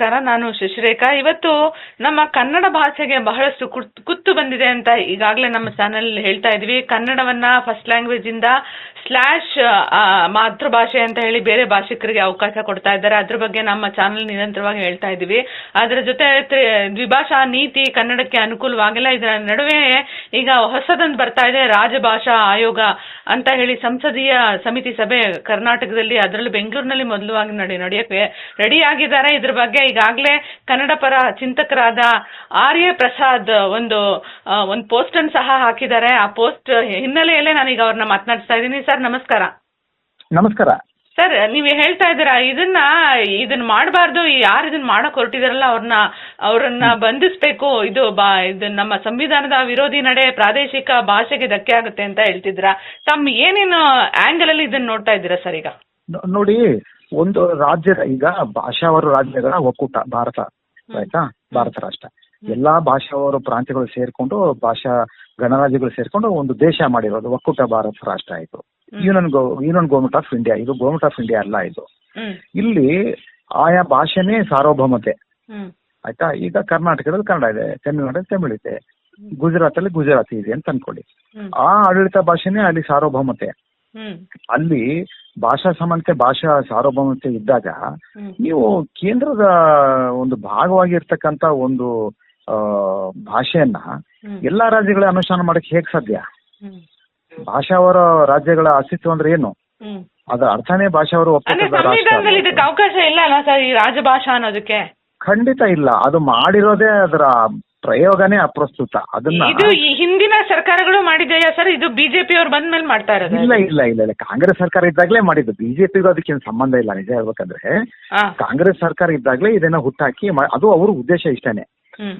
ನಮಸ್ಕಾರ ನಾನು ಶಶಿರೇಖಾ, ಇವತ್ತು ನಮ್ಮ ಕನ್ನಡ ಭಾಷೆಗೆ ಬಹಳಷ್ಟು ಕುತ್- ಕುತ್ತು ಬಂದಿದೆ ಅಂತ ಈಗಾಗಲೇ ನಮ್ಮ ಚಾನೆಲ್ ಹೇಳ್ತಾ ಇದ್ವಿ. ಕನ್ನಡವನ್ನ ಫಸ್ಟ್ ಲ್ಯಾಂಗ್ವೇಜ್ ಇಂದ ಸ್ಲ್ಯಾಶ್ ಮಾತೃಭಾಷೆ ಅಂತ ಹೇಳಿ ಬೇರೆ ಭಾಷಿಕರಿಗೆ ಅವಕಾಶ ಕೊಡ್ತಾ ಇದ್ದಾರೆ. ಅದ್ರ ಬಗ್ಗೆ ನಮ್ಮ ಚಾನೆಲ್ ನಿರಂತರವಾಗಿ ಹೇಳ್ತಾ ಇದ್ವಿ ಅದರ ಜೊತೆ ದ್ವಿಭಾಷಾ ನೀತಿ ಕನ್ನಡಕ್ಕೆ ಅನುಕೂಲವಾಗಿಲ್ಲ ಇದರ ನಡುವೆ ಈಗ ಹೊಸದೊಂದು ಬರ್ತಾ ಇದೆ, ರಾಜಭಾಷಾ ಆಯೋಗ ಅಂತ ಹೇಳಿ ಸಂಸದೀಯ ಸಮಿತಿ ಸಭೆ ಕರ್ನಾಟಕದಲ್ಲಿ, ಅದರಲ್ಲೂ ಬೆಂಗಳೂರಿನಲ್ಲಿ ಮೊದಲವಾಗಿ ನಡೆ, ನಡೆಯಕ್ಕೆ ರೆಡಿ ಆಗಿದ್ದಾರೆ. ಇದ್ರ ಬಗ್ಗೆ ಈಗಾಗಲೇ ಕನ್ನಡ ಪರ ಚಿಂತಕರಾದ ಆರ್ಯ ಪ್ರಸಾದ್ ಒಂದು ಒಂದು ಪೋಸ್ಟ್ ಅನ್ನು ಸಹ ಹಾಕಿದ್ದಾರೆ. ಆ ಪೋಸ್ಟ್ ಹಿನ್ನೆಲೆಯಲ್ಲೇ ನಾನೀಗ ಅವ್ರನ್ನ ಮಾತನಾಡಿಸ್ತಾ ಇದ್ದೀನಿ. ಸರ್ ನಮಸ್ಕಾರ. ನಮಸ್ಕಾರ. ಸರ್ ನೀವು ಹೇಳ್ತಾ ಇದ್ದೀರಾ ಇದನ್ನ ಇದನ್ನ ಮಾಡಬಾರ್ದು ಯಾರು ಇದನ್ನ ಮಾಡಕ್ ಹೊರಟಿದಾರಲ್ಲ ಅವ್ರನ್ನ ಅವ್ರನ್ನ ಬಂಧಿಸ್ಬೇಕು. ಇದು ಬಾ ಇದು ನಮ್ಮ ಸಂವಿಧಾನದ ವಿರೋಧಿ ನಡೆ ಪ್ರಾದೇಶಿಕ ಭಾಷೆಗೆ ಧಕ್ಕೆ ಆಗುತ್ತೆ ಅಂತ ಹೇಳ್ತಿದ್ರ ತಮ್ಮ ಏನೇನು ಆಂಗಲ್ ಅಲ್ಲಿ ಇದನ್ನ ನೋಡ್ತಾ ಇದ್ದೀರಾ ಸರ್ ಈಗ? ನೋಡಿ ಒಂದು ರಾಜ್ಯದ ಈಗ ಭಾಷಾವಾರು ರಾಜ್ಯಗಳ ಒಕ್ಕೂಟ ಭಾರತ ಆಯ್ತಾ? ಭಾರತ ರಾಷ್ಟ್ರ. ಎಲ್ಲಾ ಭಾಷಾವಾರು ಪ್ರಾಂತ್ಯಗಳು ಸೇರ್ಕೊಂಡು ಭಾಷಾ ಗಣರಾಜ್ಯಗಳು ಸೇರ್ಕೊಂಡು ಒಂದು ದೇಶ ಮಾಡಿರೋದು ಒಕ್ಕೂಟ ಭಾರತ ರಾಷ್ಟ್ರ ಆಯ್ತು union go union government of India ಇದು ಗೌರ್ಮೆಂಟ್ ಆಫ್ ಇಂಡಿಯಾ ಅಲ್ಲ ಇದು. ಇಲ್ಲಿ ಆಯಾ ಭಾಷೆನೇ ಸಾರ್ವಭೌಮತೆ. ಆಯ್ತಾ? ಈಗ ಕರ್ನಾಟಕದಲ್ಲಿ ಕನ್ನಡ ಇದೆ ತಮಿಳುನಾಡಲ್ಲಿ ತಮಿಳು ಇದೆ ಗುಜರಾತ್ ಅಲ್ಲಿ ಗುಜರಾತಿ ಇದೆ ಅಂತ ಅನ್ಕೊಳ್ಳಿ. ಆ ಆಡಳಿತ ಭಾಷೆನೇ ಅಲ್ಲಿ ಸಾರ್ವಭೌಮತೆ. ಅಲ್ಲಿ ಭಾಷಾ ಸಮಾನತೆ ಭಾಷಾ ಸಾರ್ವಭೌಮತೆ ಇದ್ದಾಗ ನೀವು ಕೇಂದ್ರದ ಒಂದು ಭಾಗವಾಗಿರ್ತಕ್ಕಂತ ಒಂದು ಭಾಷೆಯನ್ನ ಎಲ್ಲಾ ರಾಜ್ಯಗಳ ಅನುಷ್ಠಾನ ಮಾಡಕ್ಕೆ ಹೇಗ್ ಸಾಧ್ಯ? ಭಾಷಾವರ ರಾಜ್ಯಗಳ ಅಸ್ತಿತ್ವ ಅಂದ್ರೆ ಏನು? ಅದರ ಅರ್ಥನೇ ಭಾಷಾವರು ಅವಕಾಶ ಇಲ್ಲ ಅಲ್ಲ ಸರ್ ಈ ರಾಜಭಾಷಾ ಅನ್ನೋದಕ್ಕೆ? ಖಂಡಿತ ಇಲ್ಲ. ಅದು ಮಾಡಿರೋದೇ ಅದರ ಪ್ರಯೋಗನೇ ಅಪ್ರಸ್ತುತ. ಅದನ್ನ ಇದು ಈ ಹಿಂದಿನ ಸರ್ಕಾರಗಳು ಮಾಡಿದೆಯಾ ಸರ್? ಇದು ಬಿಜೆಪಿ ಅವ್ರು ಬಂದ ಮೇಲೆ ಮಾಡ್ತಾ ಇರೋದು ಇಲ್ಲ ಇಲ್ಲ ಇಲ್ಲ ಇಲ್ಲ. ಕಾಂಗ್ರೆಸ್ ಸರ್ಕಾರ ಇದ್ದಾಗಲೇ ಮಾಡಿದ್ದು. ಬಿಜೆಪಿಗೂ ಅದಕ್ಕೇನು ಸಂಬಂಧ ಇಲ್ಲ ನಿಜ ಹೇಳ್ಬೇಕಂದ್ರೆ. ಕಾಂಗ್ರೆಸ್ ಸರ್ಕಾರ ಇದ್ದಾಗಲೇ ಇದನ್ನ ಹುಟ್ಟಾಕಿ ಮಾ- ಅದು ಅವ್ರ ಉದ್ದೇಶ ಇಷ್ಟೇನೆ.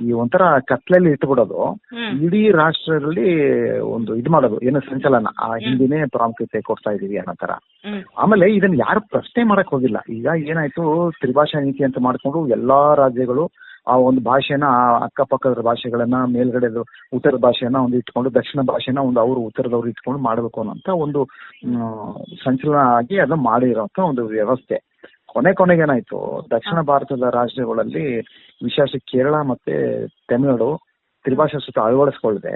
ಈ ಒಂಥರ ಕತ್ಲಲ್ಲಿ ಇಟ್ಬಿಡೋದು. ಇಡೀ ರಾಷ್ಟ್ರದಲ್ಲಿ ಒಂದು ಇದು ಮಾಡೋದು ಏನು ಸಂಚಲನ ಆ ಹಿಂದಿನೇ ಪ್ರಾಮುಖ್ಯತೆ ಕೊಡ್ತಾ ಇದೀವಿ ಅನ್ನೋ ತರ ಆಮೇಲೆ ಇದನ್ನ ಯಾರು ಪ್ರಶ್ನೆ ಮಾಡಕ್ ಹೋಗಿಲ್ಲ. ಈಗ ಏನಾಯ್ತು ತ್ರಿಭಾಷಾ ನೀತಿ ಅಂತ ಮಾಡ್ಕೊಂಡು ಎಲ್ಲಾ ರಾಜ್ಯಗಳು ಆ ಒಂದು ಭಾಷೆನ, ಆ ಅಕ್ಕಪಕ್ಕದ ಭಾಷೆಗಳನ್ನ, ಮೇಲ್ಗಡೆದು ಉತ್ತರ ಭಾಷೆಯನ್ನ ಒಂದು ಇಟ್ಕೊಂಡು, ದಕ್ಷಿಣ ಭಾಷೆನ ಒಂದು ಅವರು ಉತ್ತರದವ್ರು ಇಟ್ಕೊಂಡು ಮಾಡಬೇಕು ಅನ್ನೋಂತ ಒಂದು ಸಂಚಲನ ಆಗಿ ಅದನ್ನ ಮಾಡಿರೋಂತ ಒಂದು ವ್ಯವಸ್ಥೆ. ಕೊನೆ ಕೊನೆಗೆ ಏನಾಯ್ತು ದಕ್ಷಿಣ ಭಾರತದ ರಾಜ್ಯಗಳಲ್ಲಿ ವಿಶೇಷ ಕೇರಳ ಮತ್ತೆ ತಮಿಳುನಾಡು ತ್ರಿಭಾಷಾ ಸುತ್ತ ಅಳವಡಿಸ್ಕೊಳ್ಳದೆ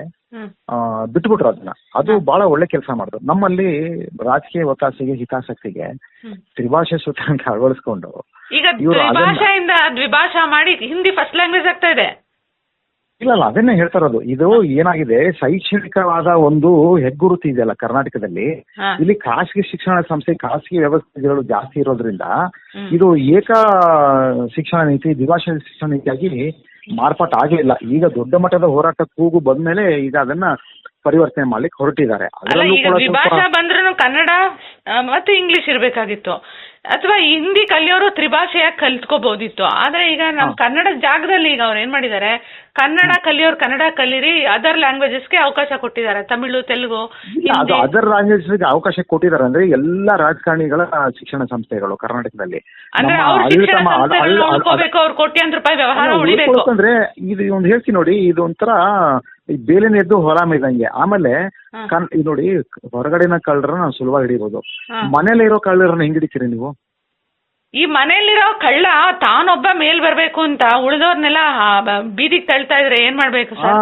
ಬಿಟ್ಬಿಟ್ರು ಅದನ್ನ. ಅದು ಬಹಳ ಒಳ್ಳೆ ಕೆಲಸ ಮಾಡಿದ್ರು ನಮ್ಮಲ್ಲಿ ರಾಜಕೀಯ ಒತ್ತಾಸೆಗೆ ಹಿತಾಸಕ್ತಿಗೆ ತ್ರಿಭಾಷಾ ಸೂತ್ರ ಅಂತ ಅಳವಡಿಸ್ಕೊಂಡು ಈಗ ದ್ವಿಭಾಷಾ ಮಾಡಿ ಹಿಂದಿ ಫಸ್ಟ್ ಲ್ಯಾಂಗ್ವೇಜ್ ಆಗ್ತಾ ಇದೆ. ಇಲ್ಲ ಅಲ್ಲ ಅದನ್ನೇ ಹೇಳ್ತಾ ಇರೋದು. ಇದು ಏನಾಗಿದೆ? ಶೈಕ್ಷಣಿಕವಾದ ಒಂದು ಹೆಗ್ಗುರುತು ಇದೆಯಲ್ಲ ಕರ್ನಾಟಕದಲ್ಲಿ. ಇಲ್ಲಿ ಖಾಸಗಿ ಶಿಕ್ಷಣ ಸಂಸ್ಥೆ ಖಾಸಗಿ ವ್ಯವಸ್ಥೆಗಳು ಜಾಸ್ತಿ ಇರೋದ್ರಿಂದ ಇದು ಏಕ ಶಿಕ್ಷಣ ನೀತಿ ದ್ವಿಭಾಷಾ ಶಿಕ್ಷಣ ನೀತಿಯಾಗಿ ಮಾರ್ಪಾಟ್ ಆಗಲಿಲ್ಲ ಈಗ ದೊಡ್ಡ ಮಟ್ಟದ ಹೋರಾಟ ಕೂಗು ಬಂದ್ಮೇಲೆ ಈಗ ಅದನ್ನ ಪರಿವರ್ತನೆ ಮಾಡ್ಲಿಕ್ಕೆ ಹೊರಟಿದ್ದಾರೆ. ಅಲ್ಲ ಅದರಲ್ಲೂ ಈಗ ಕೂಡ ದ್ವಿಭಾಷಾ ಸ್ವಲ್ಪ ಬಂದ್ರೂ ಕನ್ನಡ ಮತ್ತು ಇಂಗ್ಲಿಷ್ ಇರ್ಬೇಕಾಗಿತ್ತು. ಅಥವಾ ಹಿಂದಿ ಕಲಿಯೋರು ತ್ರಿಭಾಷೆಯಾಗಿ ಕಲ್ತ್ಕೋಬಹುದಿತ್ತು ಆದ್ರೆ ಈಗ ನಮ್. ಕನ್ನಡ ಜಾಗದಲ್ಲಿ ಈಗ ಅವ್ರು ಏನ್ ಮಾಡಿದ್ದಾರೆ ಕನ್ನಡ ಕಲಿಯೋರು ಕನ್ನಡ ಕಲೀರಿ ಅದರ್ ಲ್ಯಾಂಗ್ವೇಜಸ್ಗೆ ಅವಕಾಶ ಕೊಟ್ಟಿದ್ದಾರೆ. ತಮಿಳು ತೆಲುಗು ಅದರ್ ಅದು ಗೆ ಅದರ್ ಅವಕಾಶ ಕೊಟ್ಟಿದ್ದಾರೆ ಅಂದ್ರೆ ಎಲ್ಲಾ ರಾಜಕಾರಣಿಗಳ ಶಿಕ್ಷಣ ಸಂಸ್ಥೆಗಳು ಕರ್ನಾಟಕದಲ್ಲಿ. ಅಂದ್ರೆ ಅವ್ರ ಕೋಟ್ಯಾಂತರ ರೂಪಾಯಿ ವ್ಯವಹಾರ ಉಳಿಬೇಕು. ಅಂದ್ರೆ ಇದು ಒಂದು ಹೇಳ್ತೀನಿ ನೋಡಿ ಇದು ಒಂಥರ ಈ ಬೇಲಿನ ಎದ್ದು ಹೊಲ ಇದ್ದಂಗೆ. ಆಮೇಲೆ ಇದು ನೋಡಿ ಹೊರಗಡೆನ ಕಳ್ಳರನ್ನ ನಾವು ಸುಲಭ ಹಿಡಿಬೋದು. ಮನೇಲಿ ಇರೋ ಕಳ್ಳರನ್ನ ಹೆಂಗ್ ಹಿಡಿತೀರಿ ನೀವು? ಈ ಮನೆಯಲ್ಲಿರೋ ಕಳ್ಳ ತಾನೊಬ್ಬ ಮೇಲ್ ಬರ್ಬೇಕು ಅಂತ ಉಳಿದವ್ರನ್ನೆಲ್ಲ ಬೀದಿಗೆ ತಳ್ತಾ ಇದ್ರೆ ಏನ್ ಮಾಡ್ಬೇಕು ಆ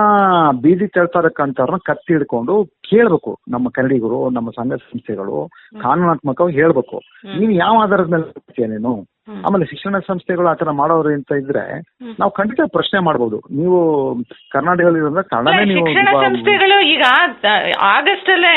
ಬೀದಿಗೆ ತಳ್ತಾ ಇರಕ್ಕಂತವ್ರನ್ನ ಕತ್ತಿ ಹಿಡ್ಕೊಂಡು ಕೇಳ್ಬೇಕು ನಮ್ಮ ಕನ್ನಡಿಗರು ನಮ್ಮ ಸಂಘ ಸಂಸ್ಥೆಗಳು ಕಾನೂನಾತ್ಮಕವಾಗಿ ಹೇಳ್ಬೇಕು. ನೀನ್ ಯಾವ ಆಧಾರದ ಮೇಲೆ ನೀನು. ಆಮೇಲೆ ಶಿಕ್ಷಣ ಸಂಸ್ಥೆಗಳು ಆತರ ಮಾಡೋರು ಅಂತ ಇದ್ರೆ. ನಾವು ಖಂಡಿತ ಪ್ರಶ್ನೆ ಮಾಡಬಹುದು ನೀವು ಕರ್ನಾಟಕದಲ್ಲಿ ಇರೋದ್ರಿಂದ ಕನ್ನಡನೇ ನೀವು ಶಿಕ್ಷಣ ಸಂಸ್ಥೆಗಳು ಈಗ ಆಗಸ್ಟ್ ಅಲ್ಲೇ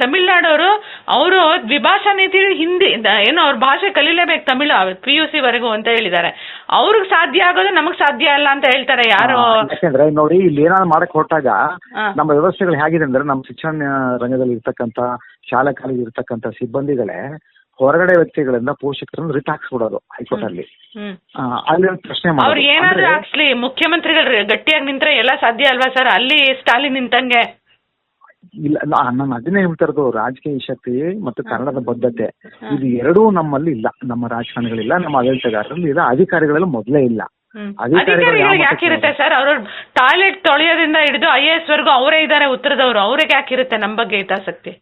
ತಮಿಳ್ನಾಡವರು ಅವರು ದ್ವಿಭಾಷಾ ನೀತಿ ಹಿಂದಿ ಏನು ಏನೋ ಅವ್ರ ಭಾಷೆ ಕಲೀಲೇಬೇಕು ತಮಿಳು ಪಿ ಯು ಸಿ ವರೆಗೂ ಅಂತ ಹೇಳಿದ್ದಾರೆ. ಅವ್ರಿಗೆ ಸಾಧ್ಯ ಆಗೋದು ನಮಗ್ ಸಾಧ್ಯ ಅಲ್ಲ ಅಂತ ಹೇಳ್ತಾರೆ ಯಾರು. ಯಾಕಂದ್ರೆ ನೋಡಿ ಇಲ್ಲಿ ಏನಾದ್ರು ಮಾಡಕ್ ಹೊರಟಾಗ ನಮ್ಮ ವ್ಯವಸ್ಥೆಗಳು ಹೇಗಿದೆ ಅಂದ್ರೆ ನಮ್ಮ ಶಿಕ್ಷಣ ರಂಗದಲ್ಲಿ ಇರ್ತಕ್ಕಂತ ಶಾಲಾ ಕಾಲೇಜ್ ಇರ್ತಕ್ಕಂತ ಸಿಬ್ಬಂದಿಗಳೇ ಹೊರಗಡೆ ವ್ಯಕ್ತಿಗಳಿಂದ ಪೋಷಕರನ್ನ ರಿಟ್ ಹಾಕ್ಸ್ಬಿಡೋದು ಹೈಕೋರ್ಟ್ ಅಲ್ಲಿ. ಅಲ್ಲಿ ಒಂದು ಪ್ರಶ್ನೆ ಅವ್ರು ಏನಾದ್ರು ಹಾಕ್ಸ್ಲಿ ಮುಖ್ಯಮಂತ್ರಿಗಳು ಗಟ್ಟಿಯಾಗಿ ನಿಂತ್ರೆ ಎಲ್ಲ ಸಾಧ್ಯ ಅಲ್ವಾ ಸರ್? ಅಲ್ಲಿ ಸ್ಟಾಲಿನ್ ನಿಂತಂಗೆ. ಇಲ್ಲ ನಾನು ಅದನ್ನೇ ಹೇಳ್ತಾ ಇರೋದು ರಾಜಕೀಯ ಶಕ್ತಿ ಮತ್ತು ಕನ್ನಡದ ಬದ್ಧತೆ. ಇದು ಎರಡೂ ನಮ್ಮಲ್ಲಿ ಇಲ್ಲ. ನಮ್ಮ ರಾಜಕಾರಣಿಗಳಿಲ್ಲ ನಮ್ಮ ಆಡಳಿತಗಾರರಲ್ಲಿ ಇಲ್ಲ. ಅಧಿಕಾರಿಗಳಲ್ಲಿ ಮೊದಲೇ ಇಲ್ಲ. ಹ್ಮ್. ಅಧಿಕಾರಿಗಳು ಯಾವ ಅಧಿಕಾರಿಗಳಿಗೆ ಮಟ್ಟಕ್ಕೆ ಯಾಕಿರುತ್ತೆ ಸರ್? ಅವರು ಟಾಯ್ಲೆಟ್ ತೊಳೆಯೋದ್ರಿಂದ ಹಿಡಿದು ಐ ಎಸ್ ವರೆಗೂ ಅವರೇ ಇದ್ದಾರೆ ಉತ್ತರದವರು. ಅವ್ರಿಗೆ ಯಾಕಿರುತ್ತೆ ನಮ್ಮ ಬಗ್ಗೆ ಹಿತಾಸಕ್ತಿ?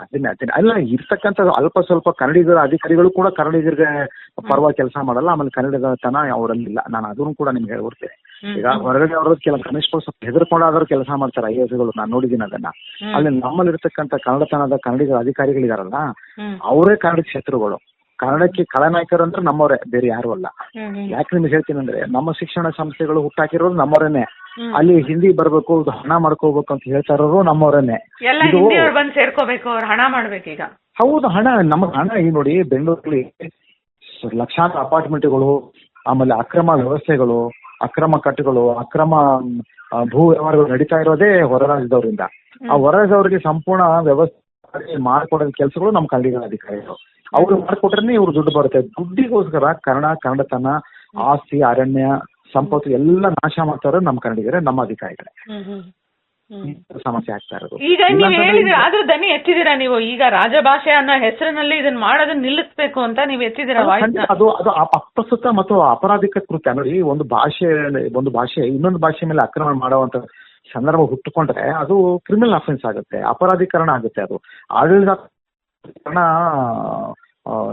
ಅದನ್ನೇ ಅದನ್ನ. ಅಲ್ಲ ಇರ್ತಕ್ಕಂಥ ಅಲ್ಪ ಸ್ವಲ್ಪ ಕನ್ನಡಿಗರ ಅಧಿಕಾರಿಗಳು ಕೂಡ ಕನ್ನಡಿಗರಿಗೆ ಪರವಾಗಿ ಕೆಲಸ ಮಾಡಲ್ಲ ಆಮೇಲೆ ಕನ್ನಡದ ಅವರಲ್ಲಿ ಇಲ್ಲ ನಾನು ಅದನ್ನು ಕೂಡ ನಿಮ್ಗೆ ಹೇಳ್ಬಿಡ್ತೇನೆ ಈಗ ಹೊರಗಡೆ ಅವ್ರದ್ದು ಕೆಲ ಕನಿಷ್ಠ ಸ್ವಲ್ಪ ಹೆದರ್ಕೊಂಡಾದ್ರೂ ಕೆಲಸ ಮಾಡ್ತಾರೆ ಐ ಎಸ್ಗಳು ನಾನು ನೋಡಿದ್ದೀನಿ ಅದನ್ನ. ಅಲ್ಲಿ ನಮ್ಮಲ್ಲಿ ಇರ್ತಕ್ಕಂಥ ಕನ್ನಡತನದ ಕನ್ನಡಿಗರ ಅಧಿಕಾರಿಗಳಿದಾರಲ್ಲ ಅವರೇ ಕನ್ನಡ ಶತ್ರುಗಳು ಕನ್ನಡಕ್ಕೆ ಖಳನಾಯಕರು ಅಂದ್ರೆ ನಮ್ಮವರೇ ಬೇರೆ ಯಾರು ಅಲ್ಲ. ಯಾಕೆ ನಿಮ್ಗೆ ಹೇಳ್ತೀನಿ ಅಂದ್ರೆ ನಮ್ಮ ಶಿಕ್ಷಣ ಸಂಸ್ಥೆಗಳು ಹುಟ್ಟಾಕಿರೋದು ನಮ್ಮವರೇನೆ. ಅಲ್ಲಿ ಹಿಂದಿ ಬರ್ಬೇಕು ಹಣ ಮಾಡ್ಕೋಬೇಕು ಅಂತ ಹೇಳ್ತಾ ಇರೋರು ನಮ್ಮವರೇನೆ. ಎಲ್ಲ ಇದು- ಹಿಂದಿಯವ್ರು ಬಂದು ಸೇರ್ಕೋಬೇಕು ಅವ್ರು ಹಣ ಮಾಡ್ಬೇಕೀಗ. ಹೌದು ಹಣ ನಮಗ್ ಹಣ ಈ ನೋಡಿ ಬೆಂಗಳೂರಲ್ಲಿ ಲಕ್ಷಾಂತರ ಅಪಾರ್ಟ್ಮೆಂಟ್ಗಳು ಆಮೇಲೆ ಅಕ್ರಮ ವ್ಯವಸ್ಥೆಗಳು ಅಕ್ರಮ ಕಟ್ಟುಗಳು ಅಕ್ರಮ ಭೂ ವ್ಯವಹಾರಗಳು ನಡೀತಾ ಇರೋದೇ ಹೊರ ರಾಜ್ಯದವರಿಂದ ಆ ಹೊರ ರಾಜ್ಯದವರಿಗೆ ಸಂಪೂರ್ಣ ವ್ಯವಸ್ಥೆ ಮಾಡ್ಕೊಡೋ ಕೆಲಸಗಳು ನಮ್ಮ ಕಲ್ಲಿಗಳ ಅಧಿಕಾರಿಗಳು. ಅವ್ರು ಮಾಡ್ಕೊಟ್ರೆ ಇವ್ರು ದುಡ್ಡು ಬರುತ್ತೆ. ದುಡ್ಡಿಗೋಸ್ಕರ ಕನ್ನಡ ಕನ್ನಡತನ ಆಸ್ತಿ ಅರಣ್ಯ ಸಂಪತ್ತು ಎಲ್ಲ ನಾಶ ಮಾಡ್ತಾರೋ ನಮ್ಮ ಕನ್ನಡಿಗರೇ ನಮ್ಮ ಅಧಿಕಾರಿಗಳೇ. ಸಮಸ್ಯೆ ಆಗ್ತಾ ಇರೋದು. ಈಗ ನೀವು ಹೇಳಿದ್ರೆ ಆದ್ರೂ ದನಿ ಎತ್ತಿದ್ದೀರಾ ನೀವು? ಈಗ ರಾಜಭಾಷೆ ಅನ್ನೋ ಹೆಸರಿನಲ್ಲಿ ಇದನ್ನ ಮಾಡೋದನ್ನ ನಿಲ್ಲಿಸ್ಬೇಕು ಅಂತ ನೀವ್ ಎತ್ತಿದ್ದೀರಾ ಅದು ಅದು ಅದು ಅಪ- ಅಪ್ರಸ್ತುತ ಮತ್ತು ಅಪರಾಧಿಕ ಕೃತ್ಯ. ನೋಡಿ ಒಂದು ಭಾಷೆ ಒಂದು ಭಾಷೆ ಇನ್ನೊಂದು ಭಾಷೆ ಮೇಲೆ ಆಕ್ರಮಣ ಮಾಡುವಂತ ಸಂದರ್ಭ ಹುಟ್ಟುಕೊಂಡ್ರೆ ಅದು ಕ್ರಿಮಿನಲ್ ಅಫೆನ್ಸ್ ಆಗುತ್ತೆ ಅಪರಾಧೀಕರಣ ಆಗುತ್ತೆ ಅದು. ಆಡಳಿತ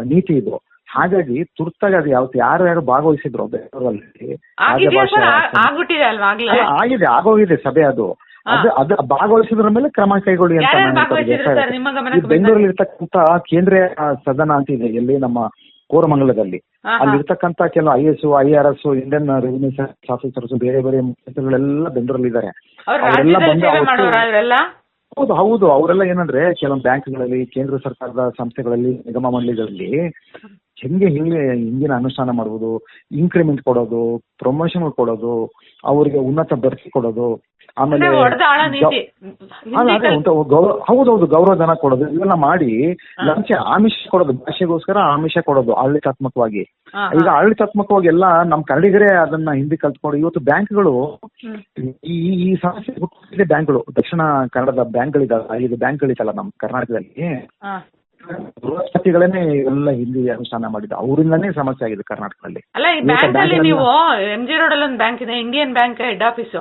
ನೀತಿ ಇದು. ಹಾಗಾಗಿ ತುರ್ತಾಗಿ ಅದು ಯಾವತ್ತು ಯಾರು ಯಾರು ಭಾಗವಹಿಸಿದ್ರು ಬೆಂಗಳೂರಲ್ಲಿ ಆಗ್ಬಿಟ್ಟಿದೆ ಅಲ್ವಾ? ಆಗ್ಲೇ? ಆಗಿದೆ ಆಗೋಗಿದೆ ಸಭೆ ಅದು. ಅದು ಅದು ಭಾಗವಹಿಸಿದ್ರ ಮೇಲೆ ಕ್ರಮ ಕೈಗೊಳ್ಳಿ ಅಂತ ಯಾರ್ಯಾರು ನಾನು ಭಾಗವಹಿಸಿದ್ರು ಹೇಳ್ತಾ ಸರ್? ನಿಮ್ಮ ಈ ಗಮನಕ್ಕೆ ಬೆಂಗಳೂರಲ್ಲಿ ಇರ್ತಕ್ಕಂತ ಕೇಂದ್ರೀಯ ಸದನ ಅಂತ ಇದೆ ಎಲ್ಲಿ ನಮ್ಮ ಕೋರಮಂಗಲದಲ್ಲಿ. ಹಾ, ಹಾ. ಅಲ್ಲಿ ಇರ್ತಕ್ಕಂತ ಕೆಲವು I S I R S Indian revenue officers ಬೇರೆ ಬೇರೆ ಮುಖ್ಯಸ್ಥರುಗಳೆಲ್ಲ ಬೆಂಗಳೂರಲ್ಲಿ ಇದ್ದಾರೆ ಅವ್ರು ಅವರೆಲ್ಲ ರಾಜ್ಯದಲ್ಲಿ ಬಂದು ಸೇವೆ ಮಾಡೋರ ಇವರೆಲ್ಲ? ಹೌದು ಹೌದು. ಅವರೆಲ್ಲ ಏನಂದ್ರೆ ಕೆಲವೊಂದು ಬ್ಯಾಂಕ್ಗಳಲ್ಲಿ ಕೇಂದ್ರ ಸರ್ಕಾರದ ಸಂಸ್ಥೆಗಳಲ್ಲಿ ನಿಗಮ ಮಂಡಳಿಗಳಲ್ಲಿ ಹೆಂಗೆ ಹಿಂಗೆ ಹಿಂದಿನ ಅನುಷ್ಠಾನ ಮಾಡುವುದು ಇನ್ಕ್ರಿಮೆಂಟ್ ಕೊಡೋದು ಪ್ರಮೋಷನ್ ಕೊಡೋದು ಅವರಿಗೆ ಉನ್ನತ ಬಡ್ತಿ ಕೊಡೋದು ಆಮೇಲೆ ಹೌದೌದು ಗೌರವಧನ ಕೊಡೋದು ಇವೆಲ್ಲ ಮಾಡಿ ಲಂಚ ಆಮಿಷ ಕೊಡೋದು ಭಾಷೆಗೋಸ್ಕರ ಆಮಿಷ ಕೊಡೋದು ಆಡಳಿತಾತ್ಮಕವಾಗಿ. ಈಗ ಆಡಳಿತಾತ್ಮಕವಾಗಿ ಎಲ್ಲ ನಮ್ ಕನ್ನಡಿಗರೇ ಅದನ್ನ ಹಿಂದಿ ಕಲ್ತ್ಕೊಂಡು ಇವತ್ತು ಬ್ಯಾಂಕ್ಗಳು ಈ ಈ- ಸಮಸ್ಯೆ ಬ್ಯಾಂಕ್ಗಳು. ದಕ್ಷಿಣ ಕನ್ನಡದ ಬ್ಯಾಂಕ್ಗಳಿದಾವೆ ಐದು ಬ್ಯಾಂಕ್ಗಳಿತ್ತಲ್ಲ ನಮ್ಮ ಕರ್ನಾಟಕದಲ್ಲಿ. ಹಾ. ಬೃಹಸ್ಪತಿಗಳನ್ನೇ ಎಲ್ಲ ಹಿಂದಿ ಅನುಷ್ಠಾನ ಮಾಡಿದ್ದು. ಅವರಿಂದನೇ ಸಮಸ್ಯೆ ಆಗಿದೆ ಕರ್ನಾಟಕದಲ್ಲಿ. ಅಲ್ಲ ಈ ಬ್ಯಾಂಕ್ ಅಲ್ಲಿ ನೀವು ಎಂ ಜಿ ರೋಡ್ ಅಲ್ಲಿ ಒಂದು ಬ್ಯಾಂಕ್ ಇದೆ ಇಂಡಿಯನ್ ಬ್ಯಾಂಕ್ ಹೆಡ್ ಆಫೀಸ್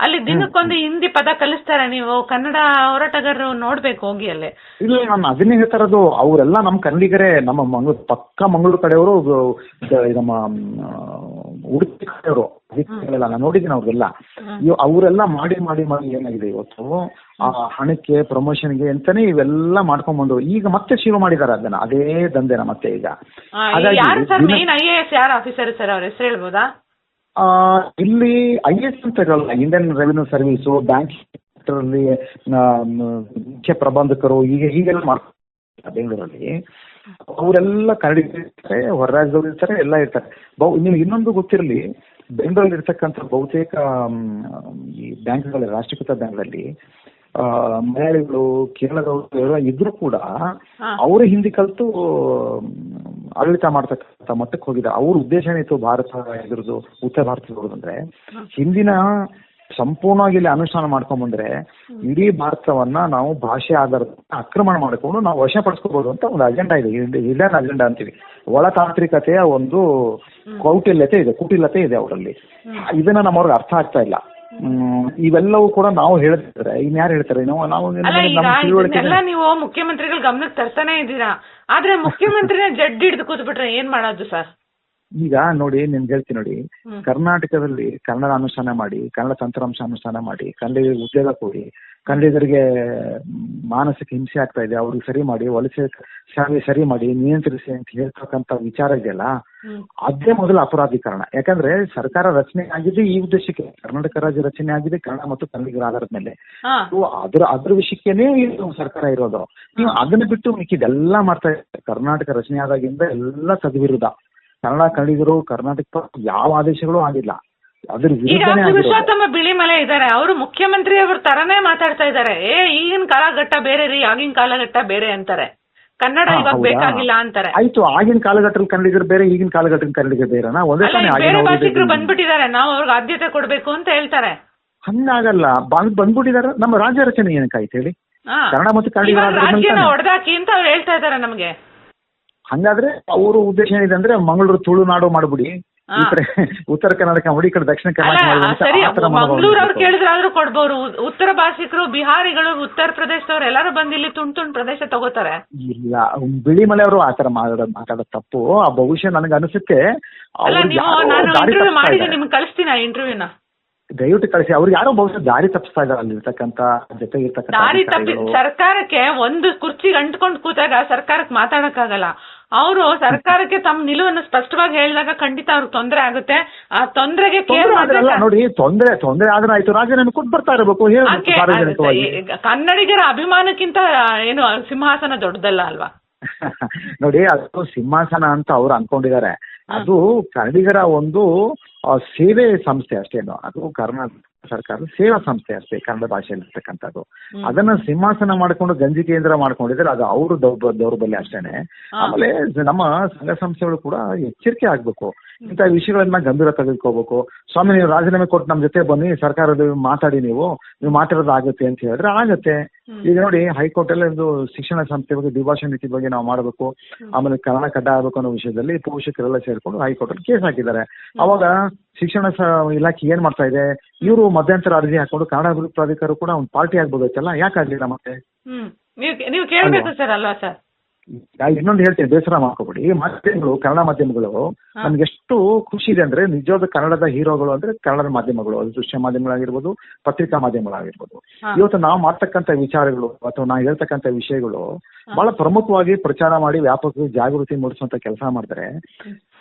ಅಲ್ಲಿ ದಿನಕ್ಕೊಂದು ಹಿಂದಿ ಪದ ಕಲಿಸ್ತಾರೆ ನೀವು ಕನ್ನಡ ಹೋರಾಟಗಾರರು ನೋಡ್ಬೇಕು ಹೋಗಿ ಅಲ್ಲಿ. ಇಲ್ಲ ನಾನು ಅದನ್ನೇ ಹೇಳ್ತಾ ಇರೋದು. ಅವರೆಲ್ಲ ನಮ್ಮ ಕನ್ನಡಿಗರೇ ನಮ್ಮ ಮಂಗಳೂರು ಪಕ್ಕ ಮಂಗಳೂರು ಕಡೆಯವರು ನಮ್ಮ ಉಡುಪಿ ಕಡೆಯವರು ಅಧಿಕಾರಿಗಳೆಲ್ಲ ನಾನು ನೋಡಿದ್ದೀನಿ ಅವ್ರಿಗೆಲ್ಲ. ಇವ್ ಅವರೆಲ್ಲ ಮಾಡಿ ಮಾಡಿ ಮಾಡಿ ಏನಾಗಿದೆ ಇವತ್ತು? ಆ ಹಣಕ್ಕೆ ಪ್ರಮೋಷನ್ಗೆ ಅಂತಾನೆ ಇವೆಲ್ಲ ಮಾಡ್ಕೊಂಡ್ ಬಂದ್ರು ಈಗ ಮತ್ತೆ ಶುರು ಮಾಡಿದಾರೆ ಅದನ್ನ. ಅದೇ ದಂಧೆನ ಮತ್ತೆ ಈಗ. ಆಫೀಸರ್ ಸರ್ ಅವ್ರ ಹೆಸರು ಹೇಳ್ಬೋದಾ? ಇಲ್ಲಿ ಐ ಎಸ್ ಅಂತ ಇರಲ್ಲ ಇಂಡಿಯನ್ ರೆವಿನ್ಯೂ ಸರ್ವಿಸು ಬ್ಯಾಂಕ್ ಮುಖ್ಯ ಪ್ರಬಂಧಕರು ಈಗ ಹೀಗೆಲ್ಲ ಮಾಡ್ತಾರೆ ಬೆಂಗಳೂರಲ್ಲಿ. ಅವರೆಲ್ಲ ಕನ್ನಡ ಇರ್ತಾರೆ ಹೊರ ರಾಜ್ಯದವ್ರು ಇರ್ತಾರೆ ಎಲ್ಲ ಇರ್ತಾರೆ. ಬಹು ನಿಮ್ಗೆ ಇನ್ನೊಂದು ಗೊತ್ತಿರಲಿ ಬೆಂಗಳೂರಲ್ಲಿ ಇರ್ತಕ್ಕಂಥ ಬಹುತೇಕ ಈ ಬ್ಯಾಂಕ್ಗಳಲ್ಲಿ ರಾಷ್ಟ್ರೀಕೃತ ಬ್ಯಾಂಕ್ಗಳಲ್ಲಿ ಆ, ಮಲಯಾಳಿಗಳು ಕೇರಳದವರು ಎಲ್ಲ ಇದ್ರು ಕೂಡ ಅವರ ಅವರೇ ಹಿಂದಿ ಕಲಿತು ಆಡಳಿತ ಮಾಡ್ತಕ್ಕಂಥ ಮಟ್ಟಕ್ಕೆ ಹೋಗಿದೆ. ಅವ್ರ ಉದ್ದೇಶ ಏನಿತ್ತು ಭಾರತ ಇದ್ರದ್ದು ಉತ್ತರ ಭಾರತದವ್ರದ್ದು ಅಂದ್ರೆ ಹಿಂದಿನ ಸಂಪೂರ್ಣವಾಗಿ ಇಲ್ಲಿ ಅನುಷ್ಠಾನ ಮಾಡ್ಕೊಂಡ್ ಬಂದ್ರೆ ಇಡೀ ಭಾರತವನ್ನ ನಾವು ಭಾಷೆ ಆಧಾರದ ಆಕ್ರಮಣ ಮಾಡಿಕೊಂಡು ನಾವು ವಶಪಡಿಸ್ಕೋಬಹುದು ಅಂತ ಒಂದು ಅಜೆಂಡಾ ಇದೆ. ಹಿಡನ್ ಅಜೆಂಡಾ ಅಂತೀವಿ. ಒಳತಾಂತ್ರಿಕತೆಯ ಒಂದು ಕೌಟಿಲ್ಯತೆ ಇದೆ ಕುಟಿಲತೆ ಇದೆ ಅವರಲ್ಲಿ. ಇದನ್ನ ನಮ್ಮವ್ರಿಗೆ ಅರ್ಥ ಆಗ್ತಾ ಇಲ್ಲ. ಇವೆಲ್ಲವೂ ಕೂಡ ನಾವು ಹೇಳಿದ್ರೆ ಇನ್ಯಾರು ಹೇಳ್ತಾರೆ? ನಾವು ನಾವು ನೀವು ಮುಖ್ಯಮಂತ್ರಿಗಳ ಗಮನಕ್ಕೆ ತರ್ತಾನೆ ಇದ್ದೀರಾ. ಆದ್ರೆ ಮುಖ್ಯಮಂತ್ರಿನ ಜಡ್ಡಿ ಹಿಡಿದು ಕೂತ್ಬಿಟ್ರೆ ಏನ್ ಮಾಡೋದು ಸರ್? ಈಗ ನೋಡಿ ನಿಮ್ಗೆ ಹೇಳ್ತೀನಿ ನೋಡಿ ಕರ್ನಾಟಕದಲ್ಲಿ ಕನ್ನಡ ಅನುಷ್ಠಾನ ಮಾಡಿ ಕನ್ನಡ ತಂತ್ರಾಂಶ ಅನುಷ್ಠಾನ ಮಾಡಿ ಕನ್ನಡಿಗರಿಗೆ ಉದ್ಯೋಗ ಕೊಡಿ ಕನ್ನಡಿಗರಿಗೆ ಮಾನಸಿಕ ಹಿಂಸೆ ಆಗ್ತಾ ಇದೆ ಅವ್ರಿಗೆ ಸರಿ ಮಾಡಿ ವಲಸೆ ಶಾಲೆ ಸರಿ ಮಾಡಿ ನಿಯಂತ್ರಿಸಿ ಅಂತ ಹೇಳ್ತಕ್ಕಂತ ವಿಚಾರ ಇದೆಯಲ್ಲ. ಅದೇ ಮೊದಲ ಅಪರಾಧೀಕರಣ. ಯಾಕಂದ್ರೆ ಸರ್ಕಾರ ರಚನೆ ಆಗಿದೆ ಈ ಉದ್ದೇಶಕ್ಕೆ ಕರ್ನಾಟಕ ರಾಜ್ಯ ರಚನೆ ಆಗಿದೆ ಕನ್ನಡ ಮತ್ತು ಕನ್ನಡಿಗರ ಆಧಾರದ ಮೇಲೆ. ಅದ್ರ ಅದ್ರ ವಿಷಯಕ್ಕೇನೆ ಸರ್ಕಾರ ಇರೋದು. ನೀವು ಅದನ್ನ ಬಿಟ್ಟು ಮಿಕ್ಕಿದೆಲ್ಲ ಮಾಡ್ತಾ ಇದ್ದಾರೆ. ಕರ್ನಾಟಕ ರಚನೆ ಆದಾಗಿಂದ ಎಲ್ಲ ತದ್ವಿರುದ್ಧ ಕನ್ನಡ ಕನ್ನಡಿಗರು ಕರ್ನಾಟಕ ಯಾವ ಆದೇಶಗಳು ಆಗಿಲ್ಲ. ಅದ್ರ ಈಗ ವಿರುದ್ಧನೇ ಆಗಿರೋದು. ಪುರುಷೋತ್ತಮ ಬಿಳಿಮಲೆ ಇದ್ದಾರೆ. ಅವರು ಮುಖ್ಯಮಂತ್ರಿ ಅವ್ರ ತರನೇ ಮಾತಾಡ್ತಾ ಇದ್ದಾರೆ. ಏ ಈಗಿನ ಕಾಲಘಟ್ಟ ಬೇರೆ ರೀ ಆಗಿನ ಕಾಲಘಟ್ಟ ಬೇರೆ ಅಂತಾರೆ. ಕನ್ನಡ ಹಾ, ಇವಾಗ ಹೌದಾ? ಬೇಕಾಗಿಲ್ಲ ಅಂತಾರೆ. ಆಯ್ತು ಆಗಿನ ಕಾಲಘಟ್ಟದಲ್ಲಿ ಕನ್ನಡಿಗರು ಬೇರೆ ಈಗಿನ ಕಾಲಘಟ್ಟದ ಕನ್ನಡಿಗರು ಬೇರೆನಾ? ಒಂದೇ ಅಲ್ಲ ತಾನೇ ಈಗ ಆಗಿನ ಬೇರೆ ಭಾಷಿಕರು ಇದು. ಬಂದ್ಬಿಟ್ಟಿದ್ದಾರೆ. ನಾವು ಅವ್ರಿಗೆ ಆದ್ಯತೆ ಕೊಡ್ಬೇಕು ಅಂತ ಹೇಳ್ತಾರೆ. ಹಂಗಾಗಲ್ಲ. ಬಂದ್ ಬಂದ್ಬಿಟ್ಟಿದ್ದಾರೆ. ನಮ್ಮ ರಾಜ್ಯ ರಚನೆ ಏನಕ್ಕಾಯ್ತು ಹೇಳಿ? ಹಾ. ಕನ್ನಡ ಮತ್ತು ಕನ್ನಡಿಗರ ಇವಾಗ ರಾಜ್ಯನ ಹೊಡೆದಾಕಿ ಅಂತ ಅವ್ರು ಹೇಳ್ತಾ ಇದ್ದಾರೆ ನಮಗೆ. ಹಂಗಾದ್ರೆ ಅವರು ಉದ್ದೇಶ ಏನಿದೆ ಅಂದ್ರೆ ಮಂಗಳೂರು ತುಳುನಾಡು ಮಾಡ್ಬಿಡಿ. ಈ ಕಡೆ ಉತ್ತರ ಕರ್ನಾಟಕ ಮಾಡಿ ಈ ಕಡೆ ದಕ್ಷಿಣ ಕರ್ನಾಟಕ ಸರಿ ಮನೋಭಾವ ಮಂಗಳೂರು ಅವ್ರು ಕೊಡ್ಬೋದು. ಉತ್ತರ ಭಾಷಿಕರು ಬಿಹಾರಿಗಳು ಉತ್ತರ ಪ್ರದೇಶದವ್ರು ಎಲ್ಲರೂ ಬಂದು ಇಲ್ಲಿ ತುಂಡ್ ತುಂಡ್ ಪ್ರದೇಶ ತಗೋತಾರೆ. ಇಲ್ಲ ಬಿಳಿ ಮಲೆಯವರು ಅವರು ಆತರ ಮಾತಾಡೋದು ಮಾತಾಡೋದು ತಪ್ಪು. ಆ ಬಹುಶಃ ನನಗೆ ಅನಿಸುತ್ತೆ. ಅಲ್ಲ ಅವ್ರು ನೀವು ಯಾರೋ ನಾನು ದಾರಿ ಇಂಟರ್ವ್ಯೂ ತಪ್ಪಿಸ್ತಾ ಮಾಡಿದ್ದೀನಿ ಇದ್ದಾರೆ. ನಿಮ್ಗೆ ಕಳಿಸ್ತೀನಿ ಆ ಇಂಟರ್ವ್ಯೂನ ದಯವಿಟ್ಟು ಕಳಿಸಿ. ಅವ್ರು ಯಾರೋ ಬಹುಶಃ ದಾರಿ ತಪ್ಪಿಸ್ತಾ ಇದ್ದಾರೆ ಅಲ್ಲಿ ಇರ್ತಕ್ಕಂತ ಜೊತೆ ದಾರಿ ತಪ್ಪಿ ಸರ್ಕಾರಕ್ಕೆ ಒಂದು ಕುರ್ಚಿಗೆ ಅಂಟ್ಕೊಂಡು ಕೂತಾಗ ಸರ್ಕಾರಕ್ಕೆ ಮಾತಾಡಕ್ಕಾಗಲ್ಲ. ಅವರು ಸರ್ಕಾರಕ್ಕೆ ತಮ್ಮ ನಿಲುವನ್ನು ಸ್ಪಷ್ಟವಾಗಿ ಹೇಳಿದಾಗ ಖಂಡಿತ ಅವ್ರಿಗೆ ತೊಂದರೆ ಆಗುತ್ತೆ. ಆ ತೊಂದರೆಗೆ ಕೇರ್ ನೋಡಿ ತೊಂದರೆ ತೊಂದರೆ ಆದ್ರೆ ಆಯ್ತು ರಾಜೀನಾಮೆ ಕೊಟ್ಟು ಬರ್ತಾ ಇರಬೇಕು ಕನ್ನಡಿಗರ ಅಭಿಮಾನಕ್ಕಿಂತ ಏನು ಸಿಂಹಾಸನ ದೊಡ್ಡದಲ್ಲ ಅಲ್ವಾ? ನೋಡಿ ಅದು ಸಿಂಹಾಸನ ಅಂತ ಅವ್ರು ಅನ್ಕೊಂಡಿದ್ದಾರೆ. ಅದು ಕನ್ನಡಿಗರ ಒಂದು ಸೇವೆ ಸಂಸ್ಥೆ ಅಷ್ಟೇನು ಅದು ಕರ್ನಾಟಕ ಸರ್ಕಾರದ ಸೇವಾ ಸಂಸ್ಥೆ ಅಷ್ಟೇ ಕನ್ನಡ ಭಾಷೆಯಲ್ಲಿ ಇರ್ತಕ್ಕಂಥದ್ದು ಅದನ್ನ ಸಿಂಹಾಸನ ಮಾಡ್ಕೊಂಡು ಗಂಜಿ ಕೇಂದ್ರ ಮಾಡ್ಕೊಂಡಿದ್ರೆ ಅದು ಅವರು ದೌರ್ಬ ದೌರ್ಬಲ್ಯ ಅಷ್ಟೇನೆ. ಆಮೇಲೆ ನಮ್ಮ ಸಂಘ ಸಂಸ್ಥೆಗಳು ಕೂಡ ಎಚ್ಚರಿಕೆ ಆಗ್ಬೇಕು. ಇಂಥ ವಿಷಯಗಳನ್ನ ಗಂಭೀರ ತೆಗೆದುಕೋಬೇಕು ಸ್ವಾಮಿ ನೀವು ರಾಜೀನಾಮೆ ಕೊಟ್ಟು ನಮ್ಮ ಜೊತೆ ಬನ್ನಿ ಸರ್ಕಾರದ ಮಾತಾಡಿ ನೀವು ನೀವು ಮಾತಾಡೋದು ಆಗುತ್ತೆ ಅಂತ ಹೇಳಿದ್ರೆ ಆಗತ್ತೆ. ಈಗ ನೋಡಿ ಹೈಕೋರ್ಟ್ ಅಲ್ಲಿ ಒಂದು ಶಿಕ್ಷಣ ಸಂಸ್ಥೆ ಬಗ್ಗೆ ದ್ವಿಭಾಷಾ ನೀತಿ ಬಗ್ಗೆ ನಾವು ಮಾಡಬೇಕು. ಆಮೇಲೆ ಕನ್ನಡ ಕಡ್ಡಾಯ ಆಗಬೇಕು ಅನ್ನೋ ವಿಷಯದಲ್ಲಿ ಪೋಷಕರೆಲ್ಲ ಸೇರ್ಕೊಂಡು ಹೈಕೋರ್ಟ್ ಅಲ್ಲಿ ಕೇಸ್ ಹಾಕಿದ್ದಾರೆ. ಅವಾಗ ಶಿಕ್ಷಣ ಇಲಾಖೆ ಏನ್ ಮಾಡ್ತಾ ಇದೆ? ಇವರು ಮಧ್ಯಂತರ ಅರ್ಜಿ ಹಾಕೊಂಡು ಕನ್ನಡ ಅಭಿವೃದ್ಧಿ ಪ್ರಾಧಿಕಾರ ಕೂಡ ಒಂದು ಪಾರ್ಟಿ ಆಗ್ಬೋದೈತಲ್ಲ? ಯಾಕಾಗ್ಲಿಲ್ಲ ಮತ್ತೆ ನೀವು ಕೇಳ್ಬೇಕು ಸರ್ ಅಲ್ವಾ ಸರ್? ನಾ ಇನ್ನೊಂದು ಹೇಳ್ತೀನಿ ಬೇಸರ ಮಾಡ್ಕೋಬೇಡಿ. ಮಾಧ್ಯಮಗಳು ಕನ್ನಡ ಮಾಧ್ಯಮಗಳು. ನಮ್ಗೆ ಎಷ್ಟು ಖುಷಿ ಇದೆ ಅಂದ್ರೆ ನಿಜವಾದ ಕನ್ನಡದ ಹೀರೋಗಳು ಅಂದ್ರೆ ಕನ್ನಡದ ಮಾಧ್ಯಮಗಳು. ಅದು ದೃಶ್ಯ ಮಾಧ್ಯಮಗಳಾಗಿರ್ಬೋದು ಪತ್ರಿಕಾ ಮಾಧ್ಯಮಗಳಾಗಿರ್ಬೋದು. ಇವತ್ತು ನಾವು ಮಾಡ್ತಕ್ಕಂಥ ವಿಚಾರಗಳು ಅಥವಾ ನಾವು ಹೇಳ್ತಕ್ಕಂಥ ವಿಷಯಗಳು ಬಹಳ ಪ್ರಮುಖವಾಗಿ ಪ್ರಚಾರ ಮಾಡಿ ವ್ಯಾಪಕ ಜಾಗೃತಿ ಮೂಡಿಸುವಂತ ಕೆಲಸ ಮಾಡಿದ್ರೆ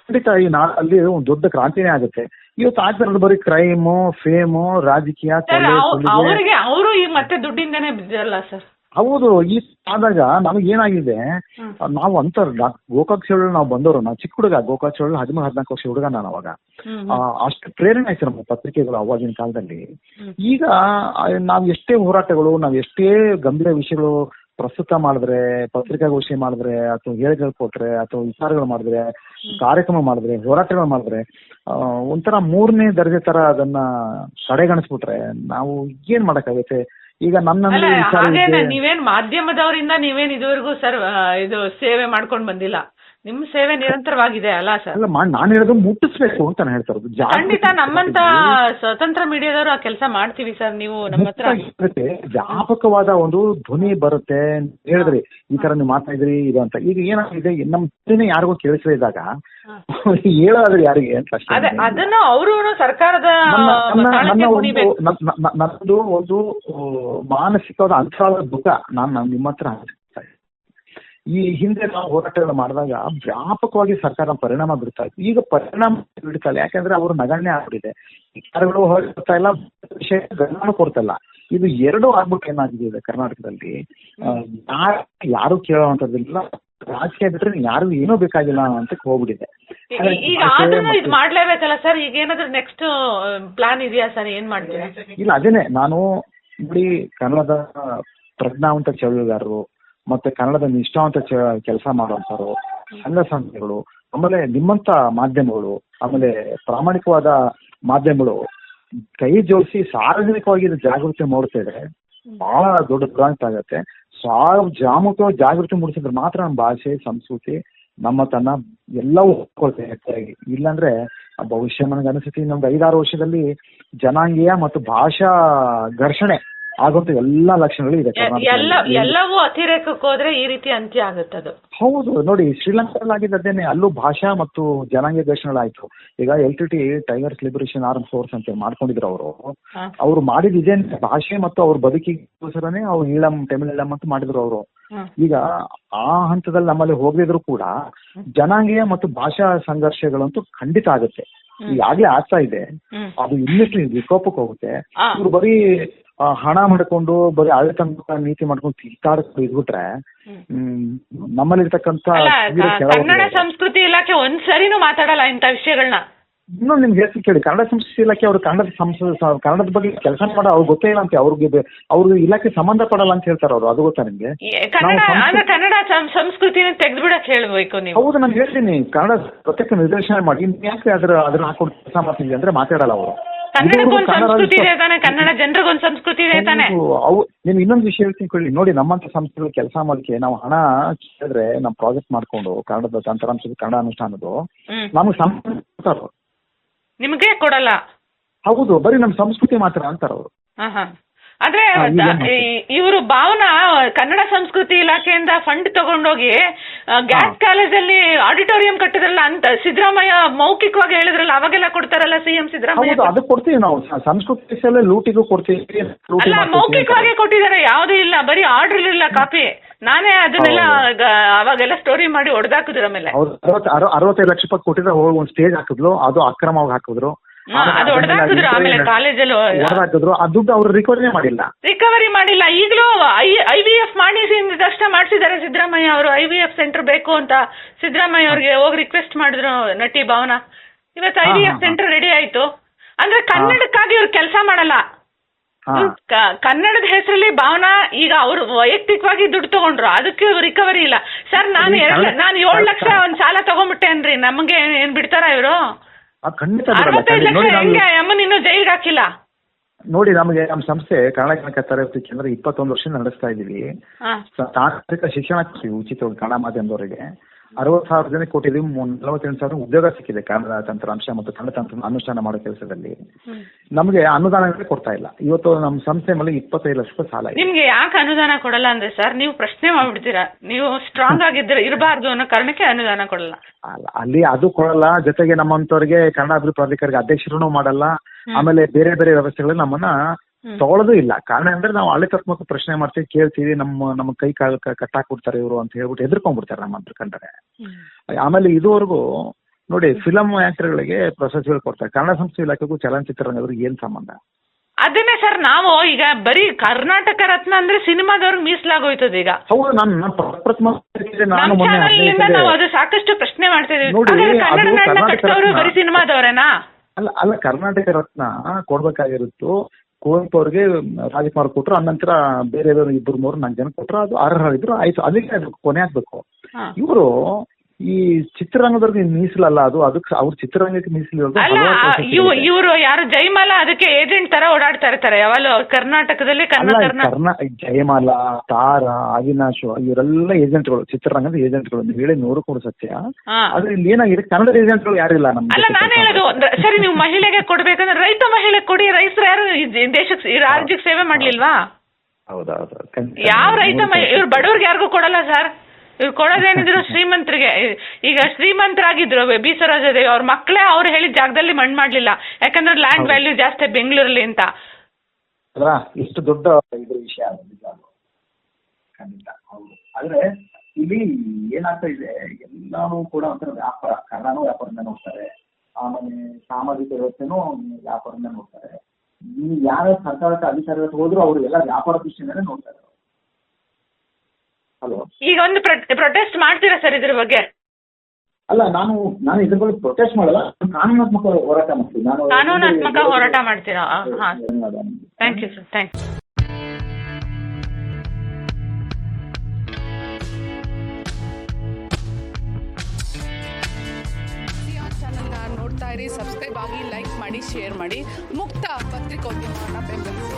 ಖಂಡಿತ ಈ ನಾ ಅಲ್ಲಿ ಒಂದು ದೊಡ್ಡ ಕ್ರಾಂತಿನೇ ಆಗುತ್ತೆ. ಇವತ್ತು ಆಗ್ತಿರೋದು ಬರೀ ಕ್ರೈಮು ಫೇಮು ರಾಜಕೀಯ ಅವರು ಮತ್ತೆ ದುಡ್ಡಿಂದನೇ ಬಿದ್ದಲ್ಲ ಸರ್. ಹೌದು ಈ ಆದಾಗ ನಮಗೆ ಏನಾಗಿದೆ. ನಾವು ಅಂತ ಗೋಕಾಕ್ ಚಳವಳಿ ನಾವು ಬಂದವರು ನಾವು ಚಿಕ್ಕ ಹುಡುಗ ಗೋಕಾಕ್ ಚಳವಳಿ ಹದಿಮೂರು ಹದಿನಾಲ್ಕು ವರ್ಷ ಹುಡುಗ ನಾನು ಅವಾಗ. ಅಷ್ಟು ಪ್ರೇರಣೆ ಆಯ್ತು ನಮ್ಮ ಪತ್ರಿಕೆಗಳು ಅವಾಗಿನ ಕಾಲದಲ್ಲಿ. ಈಗ ನಾವು ಎಷ್ಟೇ ಹೋರಾಟಗಳು ನಾವು ಎಷ್ಟೇ ಗಂಭೀರ ವಿಷಯಗಳು ಪ್ರಸ್ತುತ ಮಾಡಿದ್ರೆ ಪತ್ರಿಕಾಗೋಷ್ಠಿ ಮಾಡಿದ್ರೆ ಅಥವಾ ಹೇಳಿಕೆಗಳು ಕೊಟ್ರೆ ಅಥವಾ ವಿಚಾರಗಳು ಮಾಡಿದ್ರೆ ಕಾರ್ಯಕ್ರಮ ಮಾಡಿದ್ರೆ ಹೋರಾಟಗಳು ಮಾಡಿದ್ರೆ ಒಂಥರ ಮೂರನೇ ದರ್ಜೆ ತರ ಅದನ್ನ ಕಡೆಗಣಿಸ್ಬಿಟ್ರೆ ನಾವು ಏನ್ ಮಾಡಕ್ಕಾಗುತ್ತೆ? ಈಗ ನನ್ನಲ್ಲಿ. ನೀವೇನ್ ಮಾಧ್ಯಮದವರಿಂದ ನೀವೇನ್ ಇದುವರೆಗೂ ಸರ್ ಇದು ಸೇವೆ ಮಾಡ್ಕೊಂಡ್ ಬಂದಿಲ್ಲ ನಿಮ್ ಸೇವೆ ನಿರಂತರವಾಗಿದೆ ಅಲ್ಲ ಸರ್? ಅಲ್ಲ ಮಾ- ನಾನು ಹೇಳೋದು ಮುಟ್ಟಿಸ್ಬೇಕು ಅಂತ ನಾನು ಹೇಳ್ತಾ ಇರೋದು ಜಾಗೃತಿ ಖಂಡಿತ ನಮ್ಮಂತ ಸ್ವತಂತ್ರ ಮೀಡಿಯಾದವರು ಆ ಕೆಲಸ ಮಾಡ್ತೀವಿ ಸರ್ ನೀವು ನಮ್ಮ ಹತ್ರ. ವ್ಯಾಪಕವಾದ ಒಂದು ಧ್ವನಿ ಬರುತ್ತೆ ಹೇಳಿದ್ರಿ ಈ ತರ ನೀವು ಇದ್ರಿ ಇದು ಅಂತ. ಈಗ ಏನಾಗಿದೆ? ನಮ್ಮ ಧ್ವನಿ ಯಾರಿಗೂ ಕೇಳಿಸದೇ ಇದ್ದಾಗ ಹೇಳೋದ್ರೆ ಯಾರಿಗೆ ಅಂತ ಅಷ್ಟೇ ಅದೇ ಅದನ್ನು ಅವರು ಸರ್ಕಾರದ ನನ್ನ ನನ್ನ- ನನ್ನ ತಾಳಕ್ಕೆ ಒಂದು ಕುಣಿಬೇಕು. ನನ್ನ- ನನ್ನ- ನನ್ನದು ಒಂದು ಆ, ಮಾನಸಿಕವಾದ ಅಂತರಾಳದ ದುಃಖ ನಾನು ನಿಮ್ಮ ಹತ್ರ. ಈ ಹಿಂದೆ ನಾವು ಹೋರಾಟಗಳು ಮಾಡಿದಾಗ ವ್ಯಾಪಕವಾಗಿ ಸರ್ಕಾರ ಪರಿಣಾಮ ಬೀರ್ತಾ ಇತ್ತು. ಈಗ ಪರಿಣಾಮ ಬೀಳ್ತಾ ಇಲ್ಲ ಯಾಕಂದ್ರೆ ಅವರು ನಗಣ್ಯ ಆಗ್ಬಿಟ್ಟಿದೆ. ವಿಚಾರಗಳು ಹೊರಡ್ತಾ ಇಲ್ಲ ವಿಷಯ ಗಮನ ಕೊಡ್ತಾ ಇಲ್ಲ. ಇದು ಎರಡು ಆಗ್ಬಿಟ್ಟು ಏನಾಗಿದೆ ಇದೆ ಕರ್ನಾಟಕದಲ್ಲಿ? ಯಾರು ಯಾರ್- ಕೇಳುವಂತದ್ದಿಲ್ಲ ರಾಜಕೀಯ ಬಿಟ್ರೆ ಯಾರು ಏನೂ ಬೇಕಾಗಿಲ್ಲ ಅಂತ ಹೋಗ್ಬಿಟ್ಟಿದೆ. ಇದು ಮಾಡ್ಲೇಬೇಕಲ್ಲ ಸರ್? ಈಗ ಏನಾದ್ರು ನೆಕ್ಸ್ಟ್ ಪ್ಲಾನ್ ಇದೆಯಾ ಸರ್? ಏನ್ ಮಾಡ್ತೀರಾ? ಇಲ್ಲ ಅದೇನೆ. ನಾನು ನೋಡಿ ಕನ್ನಡದ ಪ್ರಜ್ಞಾವಂತ ಚಳುವಳಿಗಾರರು ಮತ್ತೆ ಕನ್ನಡದ ನಿಷ್ಠಾವಂತ ಕೆಲಸ ಮಾಡುವಂತರು ಸಂಘ ಸಂಸ್ಥೆಗಳು, ಆಮೇಲೆ ನಿಮ್ಮಂತ ಮಾಧ್ಯಮಗಳು, ಆಮೇಲೆ ಪ್ರಾಮಾಣಿಕವಾದ ಮಾಧ್ಯಮಗಳು ಕೈ ಜೋಡಿಸಿ ಸಾರ್ವಜನಿಕವಾಗಿ ಜಾಗೃತಿ ಮೂಡ್ತಾ ಬಹಳ ದೊಡ್ಡ ದುರಂತ ಆಗತ್ತೆ. ಸಾರ್ವಜಾಮುಖವಾಗಿ ಜಾಗೃತಿ ಮೂಡಿಸಿದ್ರೆ ಮಾತ್ರ ನಮ್ಮ ಭಾಷೆ, ಸಂಸ್ಕೃತಿ ನಮ್ಮ ತನ್ನ ಎಲ್ಲವೂ ಹೊಕ್ಕೊಳ್ತೇವೆ ಹೆಚ್ಚಾಗಿ. ಇಲ್ಲಾಂದ್ರೆ ಭವಿಷ್ಯ ನನಗೆ ಅನಿಸುತ್ತೆ. ಇನ್ನೊಂದು ಐದಾರು ವರ್ಷದಲ್ಲಿ ಜನಾಂಗೀಯ ಮತ್ತು ಭಾಷಾ ಘರ್ಷಣೆ ಆಗುವಂತ ಎಲ್ಲಾ ಲಕ್ಷಣಗಳು ಇದೆ ಎಲ್ಲ ಕರ್ನಾಟಕದಲ್ಲಿ. ಎಲ್ಲವೂ ಅತಿರೇಕಕ್ಕೆ ಹೋದ್ರೆ ಈ ರೀತಿ ಅಂತ್ಯ ಆಗುತ್ತದು ಹೌದು ನೋಡಿ ಶ್ರೀಲಂಕಾದಲ್ಲಿ ಆಗಿದ್ದೇನೆ ಅಲ್ಲೂ ಭಾಷಾ ಮತ್ತು ಜನಾಂಗೀಯ ಘರ್ಷಣೆಗಳಾಯ್ತು ಈಗ L T T tigers liberation arm force ಅಂತ ಮಾಡ್ಕೊಂಡಿದ್ರು ಅವರು ಹಾ. ಅವ್ರು ಮಾಡಿದ ಇದೇ ಭಾಷೆ ಮತ್ತು ಅವ್ರ ಬದುಕಿಗೋಸ್ಕರನೇ ಅವ್ರು ಈಳಂ ತಮಿಳ್ ಈಳಂ ಅಂತ ಮಾಡಿದ್ರು ಅವರು ಹ್ಮ್. ಈಗ ಆ ಹಂತದಲ್ಲಿ ನಮ್ಮಲ್ಲಿ ಹೋಗದಿದ್ರು ಕೂಡ ಜನಾಂಗೀಯ ಮತ್ತು ಭಾಷಾ ಸಂಘರ್ಷಗಳಂತೂ ಖಂಡಿತ ಆಗುತ್ತೆ ಈಗಾಗ್ಲೇ ಆಗ್ತಾ ಇದೆ. ಅದು ಇನ್ನಷ್ಟು ವಿಕೋಪಕ್ಕೆ ಹೋಗುತ್ತೆ. ಇವ್ರು ಬರೀ ಹಣ ಮಾಡ್ಕೊಂಡು ಬರೀ ಆಡಳಿತ ನೀತಿ ಮಾಡ್ಕೊಂಡು ತಿರ್ಗಾಡ್ಕೊಂಡು ಇದ್ಬಿಟ್ರೆ ಹ್ಮ್. ನಮ್ಮಲ್ಲಿರ್ತಕ್ಕಂತ ಕನ್ನಡ ಸಂಸ್ಕೃತಿ ಇಲಾಖೆ ಒಂದ್ ಸರಿನು ಮಾತಾಡಲ್ಲ ಇಂಥ ವಿಷಯಗಳನ್ನ ಇನ್ನೊಂದು ನಿಮ್ಗೆ ಹೆಸರು ಕೇಳಿ ಕನ್ನಡ ಸಂಸ್ಕೃತಿ ಇಲಾಖೆ ಅವ್ರು ಕನ್ನಡ ಸಂಸ್ಕೃತಿ ಕನ್ನಡದ ಬಗ್ಗೆ ಕೆಲಸ ಮಾಡೋ ಅವ್ರಿಗೆ ಗೊತ್ತೇ ಇಲ್ಲ ಅಂತ ಅವ್ರಿಗೆ ಅವ್ರಿಗೆ ಇಲಾಖೆ ಸಂಬಂಧ ಪಡಲ್ಲ ಅಂತ ಹೇಳ್ತಾರೆ ಅವರು ಅದು ಗೊತ್ತಾ ನಿಮ್ಗೆ? ಕನ್ನಡ ಅಂದ್ರೆ ಕನ್ನಡ ಸಂಸ್ಕೃತಿನ ತೆಗೆದ್ಬಿಡಕ್ ಹೇಳ್ಬೇಕು ನೀವು. ಹೌದು ನಾನು ಹೇಳ್ತೀನಿ. ಕನ್ನಡ ಪ್ರತ್ಯೇಕ ನಿರ್ದೇಶನ ಮಾಡಿ ಯಾಕೆ ಅದ್ರ ಅದ್ರ ಹಾಕೊಂಡು ಕೆಲಸ ಮಾಡ್ತಿದ್ವಿ ಅಂದ್ರೆ ಮಾತಾಡಲ್ಲ ಅವರು. ನಿಮ್ ಸಂಸ್ಕೃತಿ ಇದೆ ತಾನೆ ಕನ್ನಡ ಜನರಿಗೊಂದ್ ಸಂಸ್ಕೃತಿ ಇದೆ ತಾನೆ. ಅವು ನಿಮ್ಗೆ ಇನ್ನೊಂದು ವಿಷಯ ಹೇಳ್ತೀನಿ ಕೇಳಿ. ನೋಡಿ ನಮ್ಮಂತ ಸಂಸ್ಥೆಗಳು ಕೆಲಸ ಮಾಡ್ಲಿಕ್ಕೆ ನಾವು ಹಣ ಕೇಳಿದ್ರೆ ನಾವು ಪ್ರಾಜೆಕ್ಟ್ ಮಾಡ್ಕೊಂಡು ಕನ್ನಡದ ತಂತ್ರಾಂಶದ ಕನ್ನಡ ಅನುಷ್ಠಾನದ್ದು ನಮ್ಗೆ ಕೊಡ್ತಾರೆ ನಿಮಗೆ ಕೊಡಲ್ಲ. ಹೌದು ಬರೀ ನಮ್ಮ ಸಂಸ್ಕೃತಿ ಮಾತ್ರ ಅಂತಾರೆ ಅವರು. ಹಾ ಹಾ ಆದ್ರೆ ಹಾ, ಈಗ ಮತ್ತೆ? ಇವರು ಭಾವನಾ ಕನ್ನಡ ಸಂಸ್ಕೃತಿ ಇಲಾಖೆಯಿಂದ ಫಂಡ್ ತಗೊಂಡೋಗಿ ಗ್ಯಾಸ್ ಕಾಲೇಜಲ್ಲಿ ಆಡಿಟೋರಿಯಂ ಕಟ್ಟಿದ್ರಲ್ಲ ಅಂತ ಸಿದ್ದರಾಮಯ್ಯ ಮೌಖಿಕವಾಗಿ ಹೇಳಿದ್ರಲ್ಲ ಅವಾಗೆಲ್ಲ ಕೊಡ್ತಾರಲ್ಲ ಸಿಎಂ ಹೌದು ಸಿದ್ದರಾಮಯ್ಯ ಅದು ಕೊಡ್ತೀವಿ ನಾವು. ಸ- ಸಂಸ್ಕೃತಿ ಲೂಟಿಗೂ ಕೊಡ್ತೀವಿ ಲೂಟಿ ಅಲ್ಲ ಮೌಖಿಕವಾಗಿ ಕೊಟ್ಟಿದ್ದಾರೆ ಯಾವುದೂ ಇಲ್ಲ ಬರೀ ಆರ್ಡರ್ ಇಲ್ಲ ಕಾಪಿ. ನಾನೇ ಅದನ್ನೆಲ್ಲ ಅವಾಗೆಲ್ಲ ಸ್ಟೋರಿ ಮಾಡಿ ಹೊಡೆದಾಕಿದ್ರ ಮೇಲೆ ಅರವತ್ತೈದು ಲಕ್ಷ ರೂಪಾಯಿ ಕೊಟ್ಟಿದ್ರೆ ಹೋಗಿ ಒಂದು ಸ್ಟೇಜ್ ಹಾಕಿದ್ಲು ಅದು ಅಕ್ರಮವಾಗಿ ಹಾಕಿದ್ರು. ಅದು ಹೊಡೆದಾಕಿದ್ರು ಆಮೇಲೆ ಕಾಲೇಜಲ್ಲಿ ಹೊಡೆದಾಕಿದ್ರು ಆ ದುಡ್ಡು ಅವ್ರು ರಿಕವರಿ ಮಾಡಿಲ್ಲ. ರಿಕವರಿ ಮಾಡಿಲ್ಲ. ಈಗಲೂ ಐ ಐ ವಿ ಎಫ್ ಮಾಡಿಸಿ ತಕ್ಷಣ ಮಾಡಿಸಿದ್ದಾರೆ ಸಿದ್ದರಾಮಯ್ಯ ಅವರು. ಐ ವಿ ಎಫ್ ಸೆಂಟರ್ ಬೇಕು ಅಂತ ಸಿದ್ದರಾಮಯ್ಯ ಅವ್ರಿಗೆ ಹೋಗಿ ರಿಕ್ವೆಸ್ಟ್ ಮಾಡಿದ್ರು ನಟಿ ಭಾವನಾ. ಇವತ್ತು I V F centre ready ಆಯ್ತು. ಅಂದ್ರೆ ಕನ್ನಡಕ್ಕಾಗಿ ಇವ್ರು ಕೆಲಸ ಮಾಡಲ್ಲ. ಕನ್ನಡದ ಹೆಸರಲ್ಲಿ ಭಾವನಾ ಈಗ ಅವರು ವೈಯಕ್ತಿಕವಾಗಿ ದುಡ್ಡು ತಗೊಂಡ್ರು ಅದಕ್ಕೆ ರಿಕವರಿ ಇಲ್ಲ. ಸರ್ ನಾನು ನಾನು ಏಳು ಲಕ್ಷ ಒಂದ್ ಸಾಲ ತಗೊಂಡ್ಬಿಟ್ಟೇನ್ರಿ ನಮಗೆ ಏನ್ ಬಿಡ್ತಾರ ಇವರು? ಅರವತ್ತೈದು ಲಕ್ಷ ಹೆಂಗೆ ಅಮ್ಮನ ಇನ್ನೂ ಜೈಲ್ಗೆ ಹಾಕಿಲ್ಲ? ನೋಡಿ ನಮಗೆ ನಮ್ಮ ಸಂಸ್ಥೆ ಕನ್ನಡ ಕನ್ನಡ ತರಬೇತಿ ಕೇಂದ್ರ ಇಪ್ಪತ್ತೊಂದು ವರ್ಷ ನಡೆಸ್ತಾ ಇದೀವಿ. ತಾಂತ್ರಿಕ ಶಿಕ್ಷಣ ಉಚಿತವಾಗಿ ಕನ್ನಡ ಮಾಧ್ಯಮದವರಿಗೆ. ಅರವತ್ತು ಸಾವಿರ ಜನಕ್ಕೆ ಕೊಟ್ಟಿದ್ದೀವಿ ಮೂ- ನಲವತ್ತೆಂಟು ಸಾವಿರ ಉದ್ಯೋಗ ಸಿಕ್ಕಿದೆ ಕನ್ನಡ ತಂತ್ರಾಂಶ ಮತ್ತು ಕನ್ನಡ ತಂತ್ರ ಅನುಷ್ಠಾನ ಮಾಡೋ ಕೆಲಸದಲ್ಲಿ. ನಮಗೆ ಅನುದಾನಗಳೇ ಕೊಡ್ತಾ ಇಲ್ಲ. ಇವತ್ತು ನಮ್ಮ ಸಂಸ್ಥೆ ಮೇಲೆ ಇಪ್ಪತ್ತೈದು ಲಕ್ಷ ರೂಪಾಯಿ ಸಾಲ ಇದೆ. ನಿಮ್ಗೆ ಯಾಕೆ ಅನುದಾನ ಕೊಡಲ್ಲ ಅಂದ್ರೆ ಸರ್ ನೀವು ಪ್ರಶ್ನೆ ಮಾಡ್ಬಿಡ್ತೀರಾ? ನೀವು ಸ್ಟ್ರಾಂಗ್ ಆಗಿದ್ರೆ ಇರಬಾರ್ದು ಅನ್ನೋ ಕಾರಣಕ್ಕೆ ಅನುದಾನ ಕೊಡಲ್ಲ. ಅಲ್ಲ, ಅಲ್ಲಿ ಅದು ಕೊಡಲ್ಲ. ಜೊತೆಗೆ ನಮ್ಮಂತವ್ರಿಗೆ ಕನ್ನಡ ಅಭಿವೃದ್ಧಿ ಪ್ರಾಧಿಕಾರಿಗೆ ಅಧ್ಯಕ್ಷರು ಮಾಡಲ್ಲ. ಆಮೇಲೆ ಬೇರೆ ಬೇರೆ ವ್ಯವಸ್ಥೆಗಳು ನಮ್ಮನ್ನ. ತಗೊಳ್ಳೋದು ಇಲ್ಲ. ಕಾರಣ ಅಂದ್ರೆ ನಾವು ಆಡಳಿತಾತ್ಮಕ ಪ್ರಶ್ನೆ ಮಾಡ್ತೀವಿ ಕೇಳ್ತೀವಿ ನಮ್ಮ ನಮ್ಮ ಕೈ ಕಾಲು ಕಟ್ಟಾಕ್ ಕೊಡ್ತಾರೆ ಇವರು ಅಂತ ಹೇಳ್ಬಿಟ್ಟು ಹೆದರ್ಕೊಂಡ್ಬಿಡ್ತಾರೆ ನಮ್ಮ ಹತ್ರ ಕಂಡ್ರೆ. ಆಮೇಲೆ ಇದುವರೆಗೂ ನೋಡಿ ಫಿಲಂ ಆಕ್ಟರ್ಗಳಿಗೆ ಪ್ರಶಸ್ತಿಗಳು ಕೊಡ್ತಾರೆ. ಕನ್ನಡ ಸಂಸ್ಥೆ ಇಲಾಖೆಗೂ ಚಲನಚಿತ್ರ ರಂಗದವ್ರಿಗೆ ಏನ್ ಸಂಬಂಧ? ಅದನ್ನೇ ಸರ್ ನಾವು ಈಗ ಬರೀ ಕರ್ನಾಟಕ ರತ್ನ ಅಂದ್ರೆ ಸಿನಿಮಾದವ್ರಿಗೆ ಮೀಸಲಾಗೋಯ್ತದ ಈಗ. ಹೌದು ನಾನು ಪ್ರಪ್ರಥಮ ನಾನು ನಾವು ಅದು ಸಾಕಷ್ಟು ಪ್ರಶ್ನೆ ಮಾಡ್ತಾ ಇದೀವಿ ಬರೀ ಸಿನಿಮಾದವರೇನಾ? ಅಲ್ಲ ಅಲ್ಲ ಕರ್ನಾಟಕ ರತ್ನ ಕೊಡ್ಬೇಕಾಗಿರುತ್ತು. ಕುವೆಂಪು ಅವ್ರಿಗೆ ರಾಜಕುಮಾರ್ ಕೊಟ್ರು ಅನಂತರ ಬೇರೆ ಬೇರೆ ಇಬ್ಬರು ಮೂರು ನಾಲ್ಕು ಜನ ಕೊಟ್ರು ಅದು ಅರ್ಹರಿದ್ರು ಆಯ್ತು ಅದಕ್ಕೆ ಅದು ಕೊನೆ ಆಗ್ಬೇಕು. ಇವರು ಈ ಚಿತ್ರರಂಗದವ್ರಿಗೆ ಮೀಸಲಲ್ಲ ಅದು ಅದಕ್ಕೆ ಅವ್ರ ಚಿತ್ರರಂಗಕ್ಕೆ ಮೀಸಲಿರೋದು ಅಲ್ಲ ಇವ್ ಇವರು ಯಾರು ಜಯಮಾಲ ಅದಕ್ಕೆ ಏಜೆಂಟ್ ತರ ಓಡಾಡ್ತಾ ಇರ್ತಾರೆ. ಯಾವಾಗಲೂ ಕರ್ನಾಟಕದಲ್ಲಿ ಅಲ್ಲ ಕನ್ನಡ ಈ ಕರ್ನಾ ಕರ್ನಾ ಜಯಮಾಲ ತಾರ ಅವಿನಾಶ್ ಇವರೆಲ್ಲ ಏಜೆಂಟ್ಗಳು ಚಿತ್ರರಂಗದ ಏಜೆಂಟ್ಗಳು ನೀವು ಹೇಳಿ ನೂರು ಕೂಡ ಸತ್ಯ. ಆದ್ರೆ ಇಲ್ಲಿ ಏನಾಗಿದೆ? ಕನ್ನಡ ಏಜೆಂಟ್ಗಳು ಯಾರಿಲ್ಲ ಅಲ್ಲ ನಾನು ಹೇಳೋದು. ಒಂದ್- ಸರಿ ನೀವು ಮಹಿಳೆಗೆ ಕೊಡ್ಬೇಕಂದ್ರೆ ರೈತ ಮಹಿಳೆ ಕೊಡಿ ರೈತರು ಯಾರು ಈ ದೇ- ದೇಶಕ್ಕೆ ಈ ರಾಜ್ಯಕ್ಕೆ ಸೇವೆ ಮಾಡ್ಲಿಲ್ವಾ? ಹೌದೌದು. ಯಾವ ರೈತ ಮಹಿ- ಇವ್ರು ಬಡವ್ರಿಗೆ ಯಾರಿಗೂ ಕೊಡಲ್ಲ ಸರ್? ಇವ್ರು ಕೊಡೋದೇನಿದ್ರು ಶ್ರೀಮಂತರಿಗೆ. ಈಗ ಶ್ರೀಮಂತರಾಗಿದ್ರು ಬಿ ಸರೋಜದೇವಿ ಅವ್ರ ಮಕ್ಕಳೇ ಅವ್ರು ಹೇಳಿದ ಜಾಗದಲ್ಲಿ ಮಣ್ಣು ಮಾಡ್ಲಿಲ್ಲ. ಯಾಕಂದ್ರೆ ಲ್ಯಾಂಡ್ ವ್ಯಾಲ್ಯೂ ಜಾಸ್ತಿ ಬೆಂಗಳೂರಲ್ಲಿ ಅಂತ. ಅಲ್ವಾ ಇಷ್ಟು ದೊಡ್ಡ ಇದ್ರ ವಿಷಯ ಖಂಡಿತ ಹೌದು. ಆದ್ರೆ ಇಲ್ಲಿ ಏನಾಗ್ತಾ ಇದೆ ಎಲ್ಲಾನು ಕೂಡ ಒಂಥರ ವ್ಯಾಪಾರ ಕನ್ನಡನೂ ವ್ಯಾಪಾರದಿಂದ ನೋಡ್ತಾರೆ. ಆಮೇಲೆ ಸಾಮಾಜಿಕ ವ್ಯವಸ್ಥೆನೂ ವ್ಯಾಪಾರದಿಂದ ನೋಡ್ತಾರೆ. ನೀವು ಯಾರ ಸರ್ಕಾರಕ್ಕೆ ಅಧಿಕಾರಕ್ಕೆ ಹೋದ್ರು ಅವ್ರು ಎಲ್ಲ ವ್ಯಾಪಾರ ದೃಷ್ಟಿಯಿಂದಲೇ ನೋಡ್ತಾರೆ. ಹಲೋ. ಈಗ ಒಂದು ಪ್ರೊಟೆಸ್ಟ್ ಮಾಡ್ತೀರಾ ಸರ್ ಇದ್ರ ಬಗ್ಗೆ? ಅಲ್ಲ ನಾನು ನಾನು ಇದ್ರ ಬಗ್ಗೆ ಪ್ರೊಟೆಸ್ಟ್ ಮಾಡಲ್ಲ ಕಾನೂನಾತ್ಮಕ ಹೋರಾಟ ಮಾಡ್ತೀನಿ ನಾನು ಕಾನೂನಾತ್ಮಕ ಹೋರಾಟ ಮಾಡ್ತೀರಾ? ಹಾ. ಥ್ಯಾಂಕ್ ಯು ಸರ್ ಥ್ಯಾಂಕ್ ಚಾನಲ್ನ ನೋಡ್ತಾ ಇರಿ ಸಬ್ಸ್ಕ್ರೈಬ್ ಆಗಿ ಲೈಕ್ ಮಾಡಿ ಶೇರ್ ಮಾಡಿ. ಮುಕ್ತ ಪತ್ರಿಕೋದ್ಯಮವನ್ನು ಬೆಂಬಲಿಸಿ